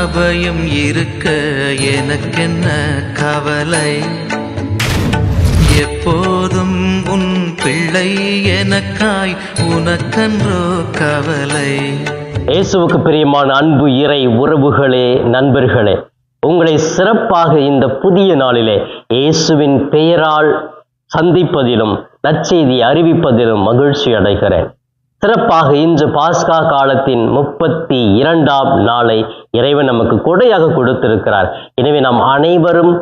அபயம் இருக்க எனக்கென்ன கவலை? எப்போதும் உன் பிள்ளை எனக்காய் உனக்கன்றோ கவலை. இயேசுவுக்கு பிரியமான அன்பு இறை உறவுகளே நண்பர்களே உங்களை சிறப்பாக இந்த புதிய நாளிலே இயேசுவின் பெயரால் சந்திப்பதிலும் நற்செய்தி அறிவிப்பதிலும் மகிழ்ச்சி அடைகிறேன். சிறப்பாக இன்று பாஸ்கா காலத்தின் முப்பத்தி இரண்டாம் நாளை இறைவன் நமக்கு கொடையாக கொடுத்திருக்கிறார். எனவே நாம் அனைவரும்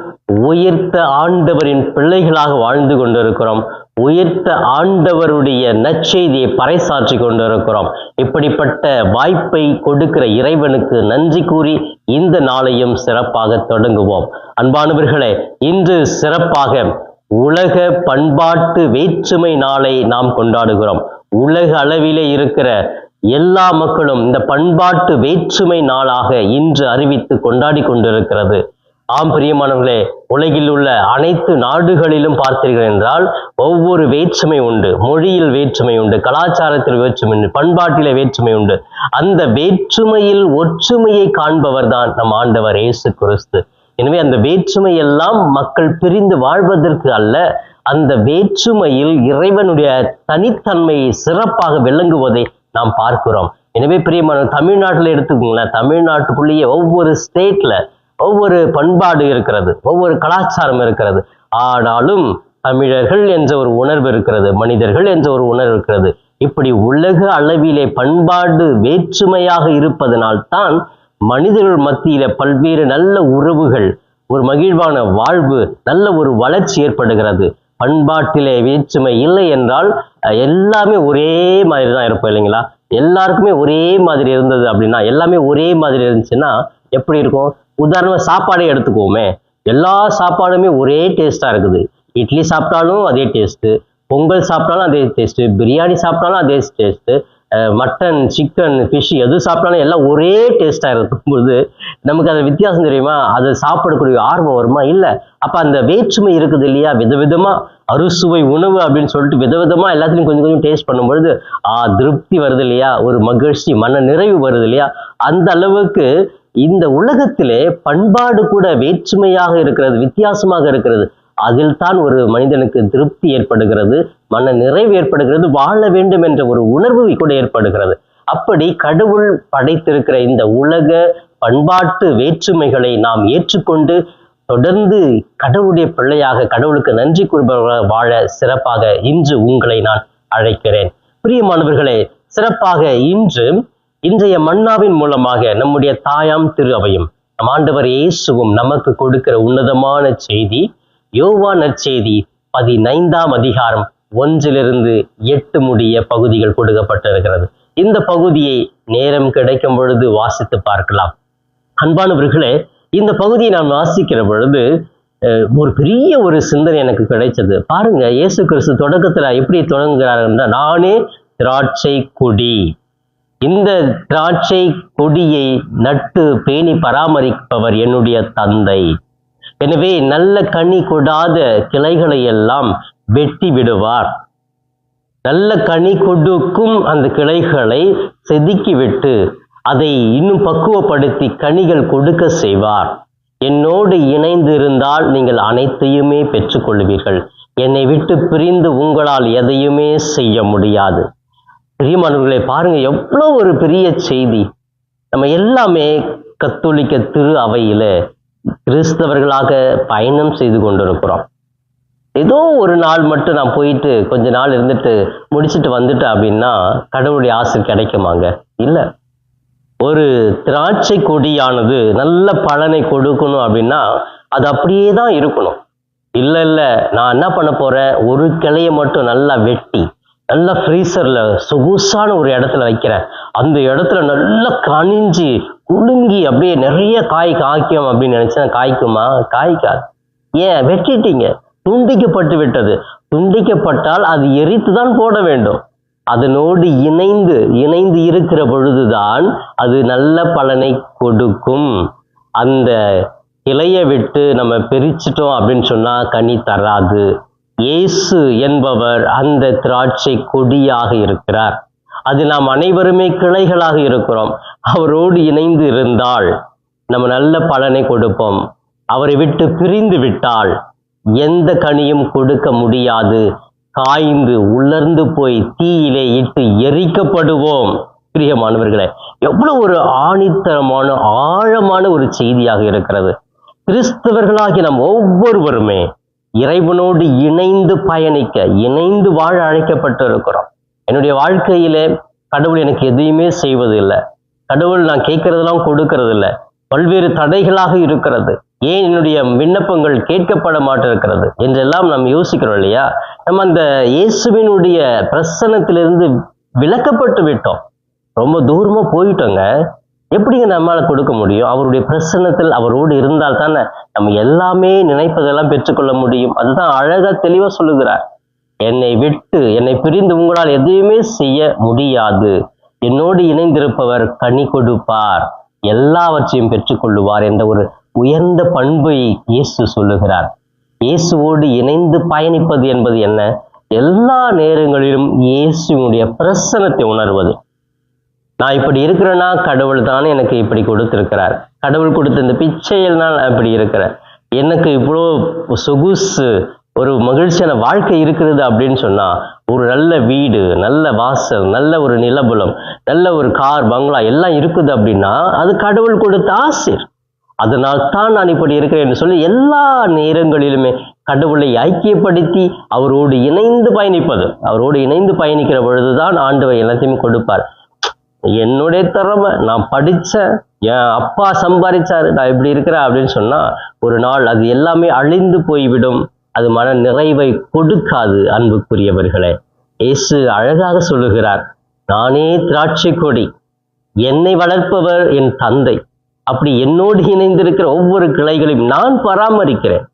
உயிர்த்த ஆண்டவரின் பிள்ளைகளாக வாழ்ந்து கொண்டிருக்கிறோம். உயிர்த்த ஆண்டவருடைய நற்செய்தியை பறைசாற்றி கொண்டிருக்கிறோம். இப்படிப்பட்ட வாய்ப்பை கொடுக்கிற இறைவனுக்கு நன்றி கூறி இந்த நாளையும் சிறப்பாக தொடங்குவோம். அன்பானவர்களே இன்று சிறப்பாக உலக பண்பாட்டு வேற்றுமை நாளை நாம் கொண்டாடுகிறோம். உலக அளவிலே இருக்கிற எல்லா மக்களும் இந்த பண்பாட்டு வேற்றுமை நாளாக இன்று அறிவித்து கொண்டாடி கொண்டிருக்கிறது. ஆம் பிரியமானவர்களே உலகில் உள்ள அனைத்து நாடுகளிலும் பார்த்தீர்கள் என்றால் ஒவ்வொரு வேற்றுமை உண்டு. மொழியில் வேற்றுமை உண்டு கலாச்சாரத்தில் வேற்றுமை உண்டு பண்பாட்டில வேற்றுமை உண்டு. அந்த வேற்றுமையில் ஒற்றுமையை காண்பவர் தான் நம் ஆண்டவர் இயேசு கிறிஸ்து. எனவே அந்த வேற்றுமை எல்லாம் மக்கள் பிரிந்து வாழ்வதற்கு அல்ல அந்த வேற்றுமையில் இறைவனுடைய தனித்தன்மை சிறப்பாக விளங்குவதை நாம் பார்க்கிறோம். எனவே பிரியமான தமிழ்நாட்டில் எடுத்துக்கோங்களேன். தமிழ்நாட்டுக்குள்ளேயே ஒவ்வொரு ஸ்டேட்ல ஒவ்வொரு பண்பாடு இருக்கிறது. ஒவ்வொரு கலாச்சாரம் இருக்கிறது. ஆனாலும் தமிழர்கள் என்ற ஒரு உணர்வு இருக்கிறது. மனிதர்கள் என்ற ஒரு உணர்வு இருக்கிறது. இப்படி உலக அளவிலே பண்பாடு வேற்றுமையாக இருப்பதனால்தான் மனிதர்கள் மத்தியில பல்வேறு நல்ல உறவுகள் ஒரு மகிழ்வான வாழ்வு நல்ல ஒரு வளர்ச்சி ஏற்படுகிறது. பண்பாட்டிலே வேற்றுமை இல்லை என்றால் எல்லாமே ஒரே மாதிரி தான் இருப்போம் இல்லைங்களா? எல்லாருக்குமே ஒரே மாதிரி இருந்தது அப்படின்னா எல்லாமே ஒரே மாதிரி இருந்துச்சுன்னா எப்படி இருக்கும்? உதாரணமாக சாப்பாடே எடுத்துக்குவோமே. எல்லா சாப்பாடுமே ஒரே டேஸ்ட்டாக இருக்குது. இட்லி சாப்பிட்டாலும் அதே டேஸ்ட்டு பொங்கல் சாப்பிட்டாலும் அதே டேஸ்ட்டு பிரியாணி சாப்பிட்டாலும் அதே டேஸ்ட்டு மட்டன் சிக்கன் ஃபிஷ் எது சாப்பிட்டாலும் எல்லாம் ஒரே டேஸ்ட்டாக இருக்கும்போது நமக்கு அது வித்தியாசம் தெரியுமா? அது சாப்பிடக்கூடிய ஆர்வம் வருமா? இல்லை. அப்போ அந்த வேற்றுமை இருக்குது இல்லையா? விதவிதமாக அறுசுவை உணவு அப்படின்னு சொல்லிட்டு விதவிதமாக எல்லாத்துலையும் கொஞ்சம் கொஞ்சம் டேஸ்ட் பண்ணும்பொழுது ஆ திருப்தி வருது இல்லையா? ஒரு மகிழ்ச்சி மன நிறைவு வருது இல்லையா? அந்த அளவுக்கு இந்த உலகத்திலே பண்பாடு கூட வேற்றுமையாக இருக்கிறது வித்தியாசமாக இருக்கிறது. அதில்தான் ஒரு மனிதனுக்கு திருப்தி ஏற்படுகிறது மன நிறைவு ஏற்படுகிறது வாழ வேண்டும் என்ற ஒரு உணர்வு கூட ஏற்படுகிறது. அப்படி கடவுள் படைத்திருக்கிற இந்த உலக பண்பாட்டு வேற்றுமைகளை நாம் ஏற்றுக்கொண்டு தொடர்ந்து கடவுளுடைய பிள்ளையாக கடவுளுக்கு நன்றி கூறுபவர்களாக வாழ சிறப்பாக இன்று உங்களை நான் அழைக்கிறேன். பிரியமானவர்களே சிறப்பாக இன்று இன்றைய மன்னாவின் மூலமாக நம்முடைய தாயாம் திரு அவையும் நம் ஆண்டவர் இயேசுவும் நமக்கு கொடுக்கிற உன்னதமான செய்தி யோவா நற்செய்தி பதினைந்தாம் அதிகாரம் ஒன்றிலிருந்து எட்டு முடிய பகுதிகள் கொடுக்கப்பட்டிருக்கிறது. இந்த பகுதியை நேரம் கிடைக்கும் பொழுது வாசித்து பார்க்கலாம். அன்பானவர்களே இந்த பகுதியை நான் வாசிக்கிற பொழுது ஒரு பெரிய ஒரு சிந்தனை எனக்கு கிடைச்சது. பாருங்க இயேசு கிறிஸ்து தொடக்கத்துல எப்படி தொடங்குகிறார் நானே திராட்சை கொடி. இந்த திராட்சை கொடியை நட்டு பேணி பராமரிப்பவர் என்னுடைய தந்தை. எனவே நல்ல கனி கொடாத கிளைகளை எல்லாம் வெட்டி விடுவார் நல்ல கனி கொடுக்கும் அந்த கிளைகளை செதுக்கி விட்டு அதை இன்னும் பக்குவப்படுத்தி கனிகள் கொடுக்க செய்வார். என்னோடு இணைந்து இருந்தால் நீங்கள் அனைத்தையுமே பெற்றுக்கொள்வீர்கள். என்னை விட்டு பிரிந்து உங்களால் எதையுமே செய்ய முடியாது. பிரியமானவர்களை பாருங்க எவ்வளோ ஒரு பெரிய செய்தி. நம்ம எல்லாமே கத்தோலிக்க திரு அவையில் கிறிஸ்தவர்களாக பயணம் செய்து கொண்டிருக்கிறோம். ஏதோ ஒரு நாள் மட்டும் நான் போயிட்டு கொஞ்ச நாள் இருந்துட்டு முடிச்சுட்டு வந்துட்டேன் அப்படின்னா கடவுளுடைய ஆசை கிடைக்குமாங்க? இல்லை. ஒரு திராட்சை கொடியானது நல்ல பலனை கொடுக்கணும் அப்படின்னா அது அப்படியே தான் இருக்கணும். இல்லை இல்லை. நான் என்ன பண்ண போறேன்? ஒரு கிளையை மட்டும் நல்லா வெட்டி நல்லா ஃப்ரீசரில் சொகுசான ஒரு இடத்துல வைக்கிறேன். அந்த இடத்துல நல்லா கனிஞ்சு குலுங்கி அப்படியே நிறைய காய் காய்க்கும் அப்படின்னு நினைச்சா காய்க்குமா? காய்க்காது. ஏன்? வெட்டிட்டீங்க. துண்டிக்கப்பட்டு விட்டது. துண்டிக்கப்பட்டால் அது எரித்து தான் போட வேண்டும். அதனோடு இணைந்து இணைந்து இருக்கிற பொழுதுதான் அது நல்ல பலனை கொடுக்கும். அந்த கிளையை விட்டு நம்ம பிரிச்சிட்டோம் அப்படின்னு சொன்னா கனி தராது. இயேசு என்பவர் அந்த திராட்சை கொடியாக இருக்கிறார். அது நாம் அனைவருமே கிளைகளாக இருக்கிறோம். அவரோடு இணைந்து இருந்தால் நம்ம நல்ல பலனை கொடுப்போம். அவரை விட்டு பிரிந்து விட்டால் எந்த கனியும் கொடுக்க முடியாது. காய்ந்து உலர்ந்து போய் தீயிலே இட்டு எரிக்கப்படுவோம். பிரியமானவர்களே எவ்வளவு ஒரு ஆணித்தரமான ஆழமான ஒரு செய்தியாக இருக்கிறது. கிறிஸ்தவர்களாகி நம் ஒவ்வொருவருமே இறைவனோடு இணைந்து பயணிக்க இணைந்து வாழ அழைக்கப்பட்டு இருக்கிறோம் என்னுடைய வாழ்க்கையிலே கடவுள் எனக்கு எதையுமே செய்வது இல்லை கடவுள் நான் கேட்கறதெல்லாம் கொடுக்கறது இல்லை பல்வேறு தடைகளாக இருக்கிறது. ஏன் என்னுடைய விண்ணப்பங்கள் கேட்கப்பட மாட்டிருக்கிறது என்றெல்லாம் நாம் யோசிக்கிறோம் இல்லையா? நம்ம அந்த இயேசுவினுடைய பிரசனத்திலிருந்து விலக்கப்பட்டு விட்டோம். ரொம்ப தூரமா போயிட்டோங்க. எப்படிங்க நம்மளால கொடுக்க முடியும்? அவருடைய பிரசன்னத்தில் அவரோடு இருந்தால் தானே நம்ம எல்லாமே நினைப்பதெல்லாம் பெற்றுக்கொள்ள முடியும். அதுதான் அழகா தெளிவா சொல்லுகிறார். என்னை விட்டு என்னை பிரிந்து உங்களால் எதையுமே செய்ய முடியாது. என்னோடு இணைந்திருப்பவர் கனி கொடுப்பார். எல்லாவற்றையும் பெற்றுக்கொள்ளுவார் என்ற ஒரு உயர்ந்த பண்பை இயேசு சொல்லுகிறார். இயேசுவோடு இணைந்து பயணிப்பது என்பது என்ன? எல்லா நேரங்களிலும் இயேசுவினுடைய பிரசனத்தை உணர்வது. நான் இப்படி இருக்கிறேன்னா கடவுள் தானே எனக்கு இப்படி கொடுத்திருக்கிறார். கடவுள் கொடுத்த இந்த பிச்சையில் நான் இப்படி இருக்கிறேன். எனக்கு இவ்வளோ சொகுசு ஒரு மகிழ்ச்சியான வாழ்க்கை இருக்கிறது அப்படின்னு சொன்னால் ஒரு நல்ல வீடு நல்ல வாசல் நல்ல ஒரு நிலபுலம் நல்ல ஒரு கார் பங்களா எல்லாம் இருக்குது அப்படின்னா அது கடவுள் கொடுத்த ஆசிர். அதனால் தான் நான் இப்படி இருக்கிறேன் என்று சொல்லி எல்லா நேரங்களிலுமே கடவுளை ஐக்கியப்படுத்தி அவரோடு இணைந்து பயணிப்பது அவரோடு இணைந்து பயணிக்கிற பொழுதுதான் ஆண்டவர் எல்லாத்தையும் கொடுப்பார். என்னுடைய திறமை நான் படித்தேன் என் அப்பா சம்பாதிச்சாரு நான் இப்படி இருக்கிறேன் அப்படின்னு சொன்னால் ஒரு நாள் அது எல்லாமே அழிந்து போய்விடும். அது மன நிறைவை கொடுக்காது அன்புக்குரியவர்களே. இயேசு அழகாக சொல்லுகிறார் நானே திராட்சை கொடி என்னை வளர்ப்பவர் என் தந்தை. அப்படி என்னோடு இணைந்திருக்கிற ஒவ்வொரு கிளைகளையும் நான் பராமரிக்கிறேன்.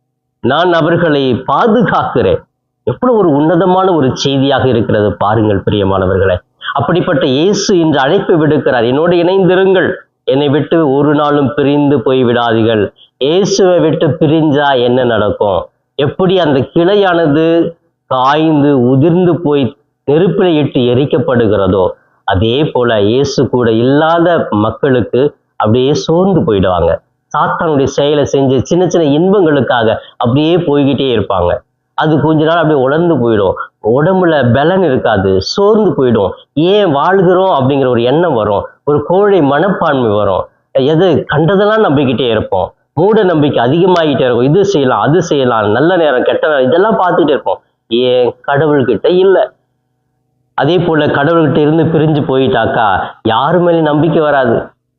நான் அவர்களை பாதுகாக்கிறேன். எவ்வளவு ஒரு உன்னதமான ஒரு செய்தியாக இருக்கிறது பாருங்கள் பிரியமானவர்களே. அப்படிப்பட்ட இயேசு இன்று அழைப்பு விடுக்கிறார் என்னோடு இணைந்திருங்கள். என்னை விட்டு ஒரு நாளும் பிரிந்து போய் விடாதீர்கள் இயேசுவை விட்டு பிரிஞ்சா என்ன நடக்கும்? எப்படி அந்த கிளையானது காய்ந்து உதிர்ந்து போய் நெருப்பில இட்டு எரிக்கப்படுகிறதோ அதே போல இயேசு கூட இல்லாத மக்களுக்கு அப்படியே சோர்ந்து போயிடுவாங்க. சாத்தானுடைய செயலை செஞ்சு சின்ன சின்ன இன்பங்களுக்காக அப்படியே போய்கிட்டே இருப்பாங்க. அது கொஞ்ச நாள் அப்படியே உலர்ந்து போயிடும். உடம்புல பலன் இருக்காது சோர்ந்து போயிடும். ஏன் வாழ்கிறோம் அப்படிங்கிற ஒரு எண்ணம் வரும். ஒரு கோழை மனப்பான்மை வரும். எது கண்டதெல்லாம் நம்பிக்கிட்டே இருப்போம். மூட நம்பிக்கை அதிகமாகிட்டே இருக்கும். இது செய்யலாம் அது செய்யலாம் நல்ல நேரம் கெட்ட நேரம் இதெல்லாம் பார்த்துக்கிட்டே இருப்போம். ஏன் கடவுள்கிட்ட இல்லை. அதே போல கடவுள்கிட்ட இருந்து பிரிஞ்சு போயிட்டாக்கா யாரு மேலேயும் நம்பிக்கை வராது.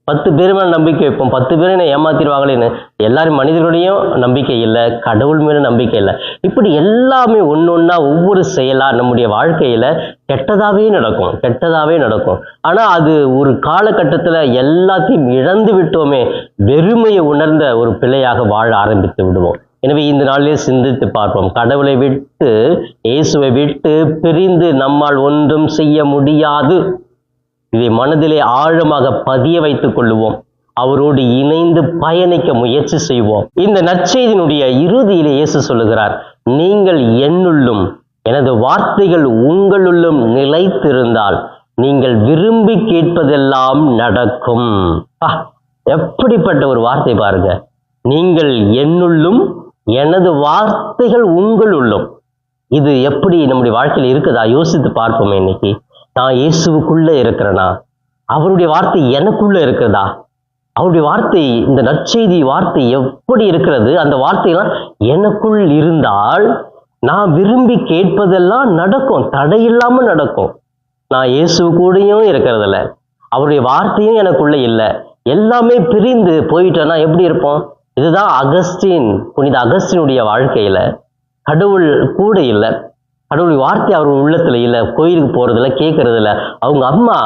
பத்து பேர் மேலே நம்பிக்கை வைப்போம். பத்து பேர் என்ன ஏமாத்திடுவாங்களேன்னு எல்லாரும் மனிதர்களுடையும் நம்பிக்கை இல்லை கடவுள் மேலும் நம்பிக்கை இல்லை. இப்படி எல்லாமே ஒன்று ஒன்றா ஒவ்வொரு செயலாக நம்முடைய வாழ்க்கையில் கெட்டதாகவே நடக்கும் கெட்டதாகவே நடக்கும். ஆனால் அது ஒரு காலகட்டத்தில் எல்லாத்தையும் இழந்து விட்டோமே வெறுமையை உணர்ந்த ஒரு பிள்ளையாக வாழ ஆரம்பித்து விடுவோம். எனவே இந்த நாளிலே சிந்தித்து பார்ப்போம். கடவுளை விட்டு இயேசுவை விட்டு பிரிந்து நம்மால் ஒன்றும் செய்ய முடியாது. இதை மனதிலே ஆழமாக பதிய வைத்துக் கொள்ளுவோம். அவரோடு இணைந்து பயணிக்க முயற்சி செய்வோம். இந்த நற்செய்தியினுடைய இறுதியிலே இயேசு சொல்லுகிறார் நீங்கள் என்னுள்ளும் எனது வார்த்தைகள் உங்களுள்ளும் நிலைத்திருந்தால் நீங்கள் விரும்பி கேட்பதெல்லாம் நடக்கும். எப்படிப்பட்ட ஒரு வார்த்தை பாருங்க. நீங்கள் என்னுள்ளும் எனது வார்த்தைகள் உங்களுள்ளும். இது எப்படி நம்முடைய வாழ்க்கையில் இருக்குதா? யோசித்து பார்ப்போமே இன்னைக்கு. நான் இயேசுவுக்குள்ள இருக்கிறேனா? அவருடைய வார்த்தை எனக்குள்ள இருக்கிறதா? அவருடைய வார்த்தை இந்த நற்செய்தி வார்த்தை எப்படி இருக்கிறது? அந்த வார்த்தையெல்லாம் எனக்குள் இருந்தால் நான் விரும்பி கேட்பதெல்லாம் நடக்கும் தடையில்லாமல் நடக்கும். நான் இயேசு கூடயும் இருக்கிறதில்ல. அவருடைய வார்த்தையும் எனக்குள்ளே இல்லை. எல்லாமே பிரிந்து போயிட்டேன்னா எப்படி இருப்போம்? இதுதான் அகஸ்டின் புனித அகஸ்டினுடைய வாழ்க்கையில. கடவுள் கூட இல்லை. கடவுளுடைய வார்த்தை அவர் உள்ளத்துல இல்லை கோயிலுக்கு போறதில்ல கேட்கறதில்ல அவங்க அம்மா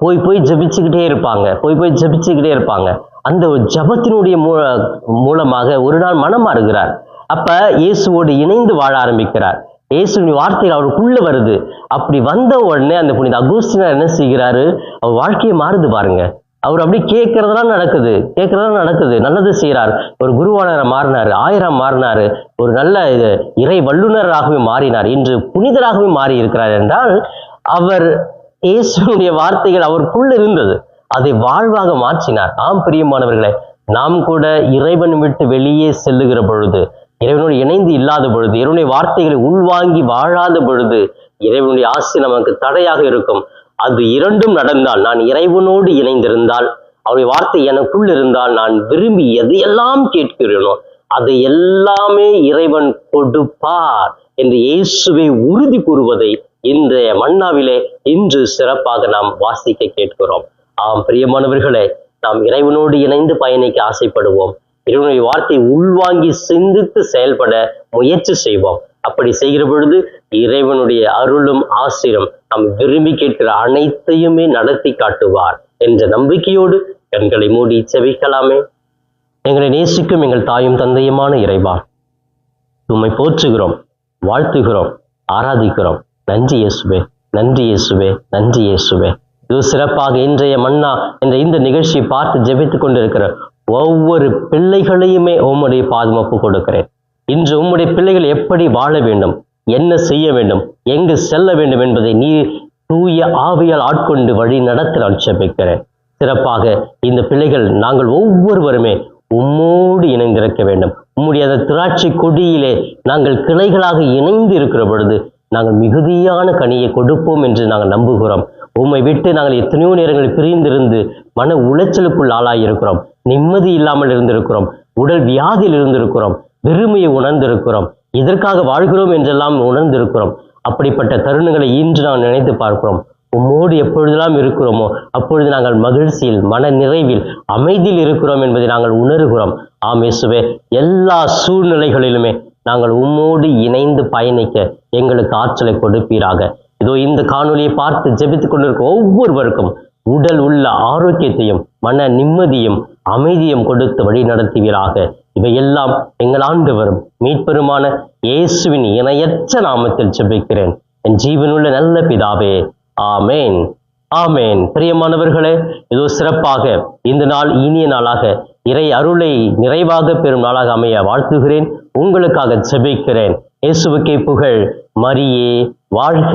போய் போய் ஜெபிச்சுக்கிட்டே இருப்பாங்க. போய் போய் ஜெபிச்சுக்கிட்டே இருப்பாங்க. அந்த ஜபத்தினுடைய ஜெபத்தினுடைய மூ மூலமாக ஒரு நாள் மனம் மாறுகிறார். அப்ப இயேசுவோடு இணைந்து வாழ ஆரம்பிக்கிறார். இயேசுவின் வார்த்தைகள் அவருக்குள்ள வருது. அப்படி வந்த உடனே அந்த புனித அகூஸ்டினார் என்ன செய்கிறாரு? அவர் வாழ்க்கையை மாறுது பாருங்க. அவர் அப்படி கேட்கறதெல்லாம் நடக்குது கேட்கறதெல்லாம் நடக்குது. நல்லது செய்கிறார் ஒரு குருவானரை மாறினார் ஆயிரம் மாறினாரு ஒரு நல்ல இது, இறை வல்லுநராகவே மாறினார் இன்று புனிதராகவே மாறி இருக்கிறார் என்றால் அவர் இயேசுடைய வார்த்தைகள் அவருக்குள்ள இருந்தது. அதை வாழ்வாக மாற்றினார். ஆம் பிரியமானவர்களே நாம் கூட இறைவன் விட்டு வெளியே செல்லுகிற பொழுது இறைவனோடு இணைந்து இல்லாத பொழுது இறைவனுடைய வார்த்தைகளை உள்வாங்கி வாழாத பொழுது இறைவனுடைய ஆசை நமக்கு தடையாக இருக்கும். அது இரண்டும் நடந்தால் நான் இறைவனோடு இணைந்திருந்தால் அவருடைய வார்த்தை எனக்குள் இருந்தால் நான் விரும்பி எதையெல்லாம் கேட்கிறேனோ அதை எல்லாமே இறைவன் கொடுப்பார் என்று இயேசுவை உறுதி கூறுவதை இன்றைய மன்னாவிலே இன்று சிறப்பாக நாம் வாசிக்க கேட்கிறோம். ஆம் பிரியமானவர்களே நாம் இறைவனோடு இணைந்து பயணிக்க ஆசைப்படுவோம். இறைவனுடைய வார்த்தை உள்வாங்கி சிந்தித்து செயல்பட முயற்சி செய்வோம். அப்படி செய்கிற பொழுது இறைவனுடைய அருளும் ஆசிரம் நாம் விரும்பி கேட்கிற அனைத்தையுமே நடத்தி காட்டுவார் என்ற நம்பிக்கையோடு கண்களை மூடி செவிக்கலாமே. எங்களை நேசிக்கும் எங்கள் தாயும் தந்தையுமான இறைவா உம்மை போற்றுகிறோம் வாழ்த்துகிறோம் ஆராதிக்கிறோம். நன்றி இயேசுவே நன்றி இயேசுவே நன்றி இயேசுவே. இது சிறப்பாக இன்றைய மன்னா என்ற இந்த நிகழ்ச்சியை பார்த்து ஜெபித்துக் கொண்டிருக்கிற ஒவ்வொரு பிள்ளைகளையுமே உம்முடைய பாதுகாப்பு கொடுக்கிறேன். இன்று உம்முடைய பிள்ளைகள் எப்படி வாழ வேண்டும்? என்ன செய்ய வேண்டும்? எங்கு செல்ல வேண்டும் என்பதை நீ தூய ஆவியால் ஆட்கொண்டு வழி நடத்த நான் சிறப்பாக இந்த பிள்ளைகள் நாங்கள் ஒவ்வொருவருமே உம்மோடு இணைந்திருக்க வேண்டும். உம்முடைய அந்த திராட்சை கொடியிலே நாங்கள் கிளைகளாக இணைந்து இருக்கிற பொழுது நாங்கள் மிகுதியான கனியை கொடுப்போம் என்று நாங்கள் நம்புகிறோம். உம்மை விட்டு நாங்கள் எத்தனையோ நேரங்களில் பிரிந்திருந்து மன உளைச்சலுக்குள் ஆளாயிருக்கிறோம் நிம்மதி இல்லாமல் இருந்திருக்கிறோம். உடல் வியாதியில் இருந்திருக்கிறோம். வெறுமையை உணர்ந்திருக்கிறோம். இதற்காக வாழ்கிறோம் என்றெல்லாம் உணர்ந்திருக்கிறோம். அப்படிப்பட்ட தருணங்களை இன்று நாம் நினைத்து பார்க்கிறோம். உம்மோடு எப்பொழுதெல்லாம் இருக்கிறோமோ அப்பொழுது நாங்கள் மகிழ்ச்சியில் மன நிறைவில் அமைதியில் இருக்கிறோம் என்பதை நாங்கள் உணர்கிறோம். ஆம் இயேசுவே எல்லா சூழ்நிலைகளிலுமே நாங்கள் உம்மோடு இணைந்து பயணிக்க எங்களுக்கு ஆற்றலை கொடுப்பீராக. இதோ இந்த காணொலியை பார்த்து ஜெபித்துக் கொண்டிருக்கும் ஒவ்வொருவருக்கும் உடல் உள்ள ஆரோக்கியத்தையும் மன நிம்மதியும் அமைதியும் கொடுத்து வழி நடத்துவீராக இவையெல்லாம் எங்கள் ஆண்டவரும் மீட்பெருமான இயேசுவின் இணையற்ற நாமத்தில் செபிக்கிறேன் என் ஜீவனுள்ள நல்ல பிதாவே ஆமேன். ஆமேன். பிரியமானவர்களே இதோ சிறப்பாக இந்த நாள் இனிய நாளாக இறை அருளை நிறைவாக பெறும் நாளாக அமைய வாழ்த்துகிறேன். உங்களுக்காக செபிக்கிறேன் இயேசுவுக்கே புகழ். மரியே வாழ்க.